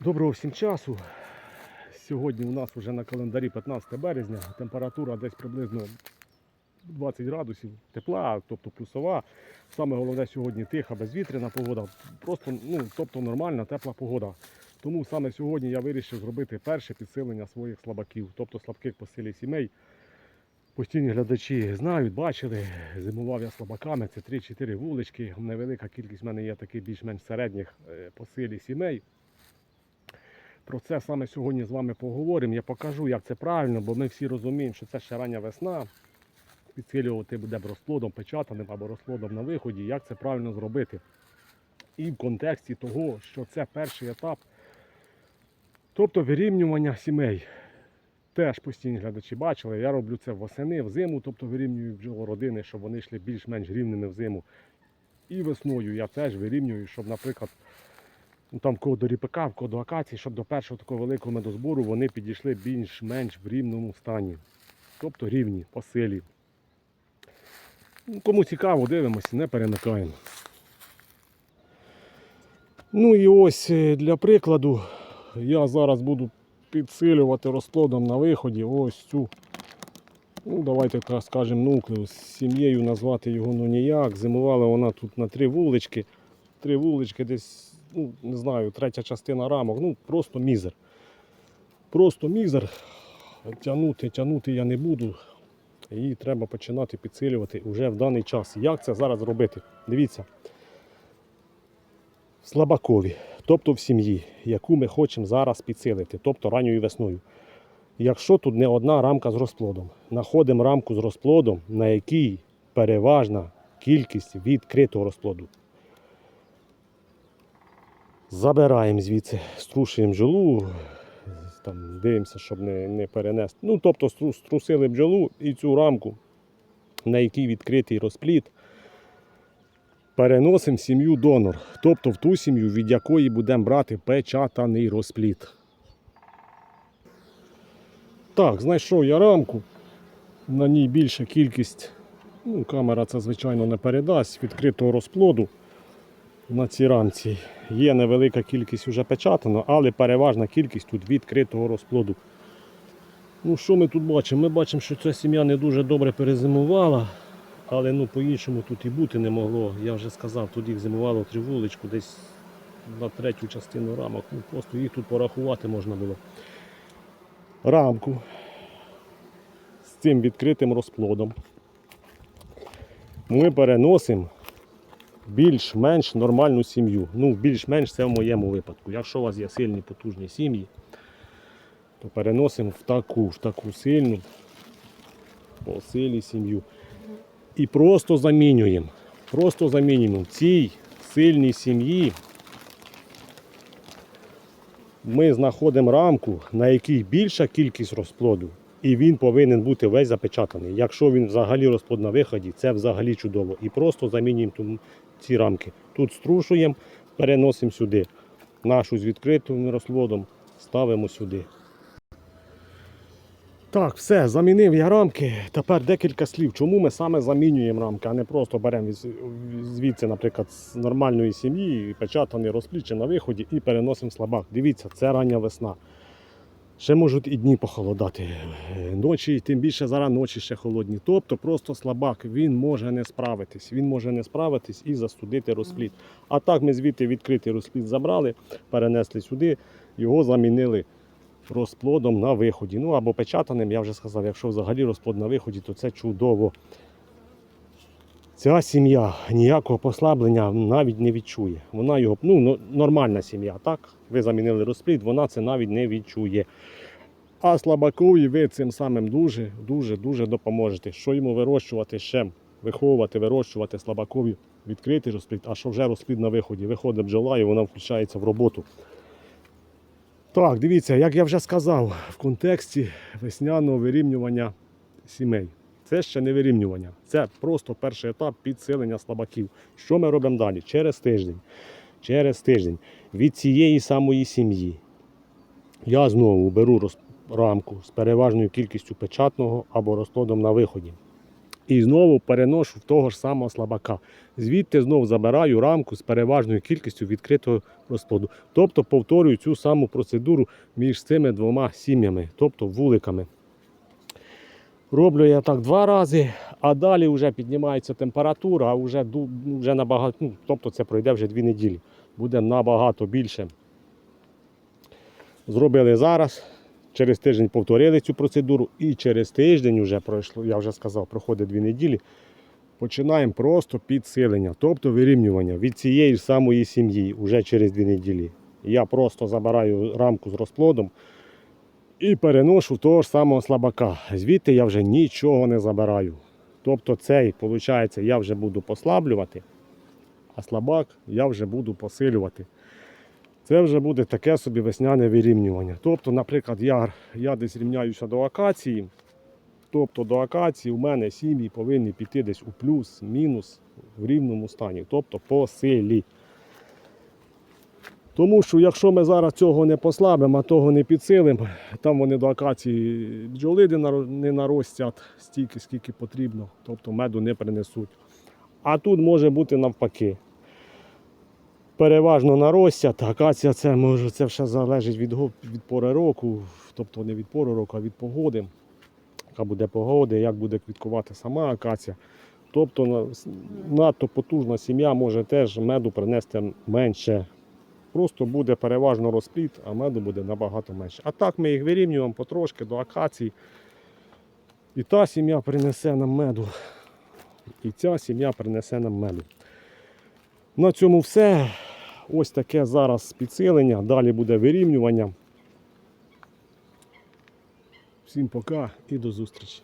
Доброго всім часу. Сьогодні у нас вже на календарі 15 березня. Температура десь приблизно 20 градусів тепла, тобто плюсова. Саме головне сьогодні тиха, безвітряна погода. Просто ну, тобто нормальна, тепла погода. Тому саме сьогодні я вирішив зробити перше підсилення своїх слабаків, тобто слабких по силі сімей. Постійні глядачі знають, бачили, зимував я слабаками, це 3-4 вулички. Невелика кількість в мене є таких більш-менш середніх е, по силі сімей. Про це саме сьогодні з вами поговоримо. Я покажу, як це правильно, бо ми всі розуміємо, що це ще рання весна. Підсилювати буде розплодом печатаним або розплодом на виході, як це правильно зробити. І в контексті того, що це перший етап, тобто вирівнювання сімей. Теж постійні глядачі бачили, я роблю це восени, взиму, тобто вирівнюю бджолородини, щоб вони йшли більш-менш рівними взиму. І весною я теж вирівнюю, щоб, наприклад, там до ріпака, в кого акації, щоб до першого такого великого медозбору вони підійшли більш-менш в рівному стані. Тобто рівні по силі. Ну, Кому цікаво, дивимося, не перемикаємо. Ну і ось е, для прикладу я зараз буду підсилювати розплодом на виході ось цю, ну давайте так скажемо, нуклеус. Сім'єю назвати його ну ніяк. Зимувала вона тут на три вулички. Три вулички десь, ну не знаю, третя частина рамок. Ну просто мізер. Просто мізер. Тягнути, тягнути я не буду. Її треба починати підсилювати вже в даний час. Як це зараз робити? Дивіться. Слабакові, тобто в сім'ї, яку ми хочемо зараз підсилити, тобто ранньою весною. Якщо тут не одна рамка з розплодом, знаходимо рамку з розплодом, на якій переважна кількість відкритого розплоду. Забираємо звідси, струшуємо бджолу, там, дивимося, щоб не, не перенести. Ну, тобто струсили бджолу і цю рамку, на якій відкритий розплід, переносимо сім'ю донор, тобто в ту сім'ю, від якої будемо брати печатаний розплід. Так, знайшов я рамку. На ній більша кількість, ну, камера це звичайно не передасть, відкритого розплоду на цій рамці. Є невелика кількість вже печатано, але переважна кількість тут відкритого розплоду. Ну, що ми тут бачимо? Ми бачимо, що ця сім'я не дуже добре перезимувала, але ну, по-іншому тут і бути не могло. Я вже сказав, тут їх зимувало три вуличку, десь на третю частину рамок. Ну, просто їх тут порахувати можна було. Рамку з цим відкритим розплодом ми переносимо більш-менш нормальну сім'ю. Ну, більш-менш це в моєму випадку. Якщо у вас є сильні потужні сім'ї, то переносимо в таку, в таку сильну по силі сім'ю. І просто замінюємо. Просто замінюємо. В цій сильній сім'ї ми знаходимо рамку, на якій більша кількість розплоду, і він повинен бути весь запечатаний. Якщо він взагалі розплод на виході, це взагалі чудово. І просто замінюємо ці рамки. Тут струшуємо, переносимо сюди. Нашу з відкритим розплодом ставимо сюди. Так, все, замінив я рамки. Тепер декілька слів. Чому ми саме замінюємо рамки, а не просто беремо звідси, наприклад, з нормальної сім'ї, печатаний розплід на виході і переносимо слабак. Дивіться, це рання весна. Ще можуть і дні похолодати. Е, Ночі, тим більше зараз ночі ще холодні. Тобто просто слабак, він може не справитись. Він може не справитись і застудити розплід. А так ми звідти відкритий розплід забрали, перенесли сюди, його замінили розплодом на виході. Ну або печатаним, я вже сказав, якщо взагалі розплод на виході, то це чудово. Ця сім'я ніякого послаблення навіть не відчує. Вона його, ну, нормальна сім'я, так? Ви замінили розплід, вона це навіть не відчує. А слабакові ви цим самим дуже, дуже, дуже допоможете. Що йому вирощувати ще, виховувати, вирощувати слабакові, відкритий розплід, а що вже розплід на виході. Виходить бджола і вона включається в роботу. Так, дивіться, як я вже сказав, в контексті весняного вирівнювання сімей. Це ще не вирівнювання, це просто перший етап підсилення слабаків. Що ми робимо далі? Через тиждень. Через тиждень від цієї самої сім'ї я знову беру роз- рамку з переважною кількістю печатного або розплодом на виході. І знову переношу в того ж самого слабака. Звідти знову забираю рамку з переважною кількістю відкритого розплоду. Тобто повторюю цю саму процедуру між цими двома сім'ями, тобто вуликами. Роблю я так два рази, а далі вже піднімається температура, а вже, вже набагато, ну, тобто це пройде вже дві неділі. Буде набагато більше. Зробили зараз. Через тиждень повторили цю процедуру, і через тиждень вже пройшло, я вже сказав, проходить дві неділі. Починаємо просто підсилення, тобто вирівнювання від цієї самої сім'ї вже через дві неділі. Я просто забираю рамку з розплодом і переношу того ж самого слабака. Звідти я вже нічого не забираю. Тобто цей, виходить, я вже буду послаблювати, а слабак я вже буду посилювати. Це вже буде таке собі весняне вирівнювання. Тобто, наприклад, я, я десь рівняюся до акації. Тобто до акації у мене сім'ї повинні піти десь у плюс, мінус в рівному стані, тобто по силі. Тому що якщо ми зараз цього не послабимо, а того не підсилимо, там вони до акації бджоли не наростять стільки, скільки потрібно, тобто меду не принесуть. А тут може бути навпаки. Переважно наростять, акація це може це все залежить від, від пори року, тобто не від пори року, а від погоди. Яка буде погода, як буде квіткувати сама акація. Тобто надто потужна сім'я може теж меду принести менше. Просто буде переважно розпліт, а меду буде набагато менше. А так ми їх вирівнюємо потрошки до акації. І та сім'я принесе нам меду. І ця сім'я принесе нам меду. На цьому все. Ось таке зараз підсилення. Далі буде вирівнювання. Всім пока і до зустрічі.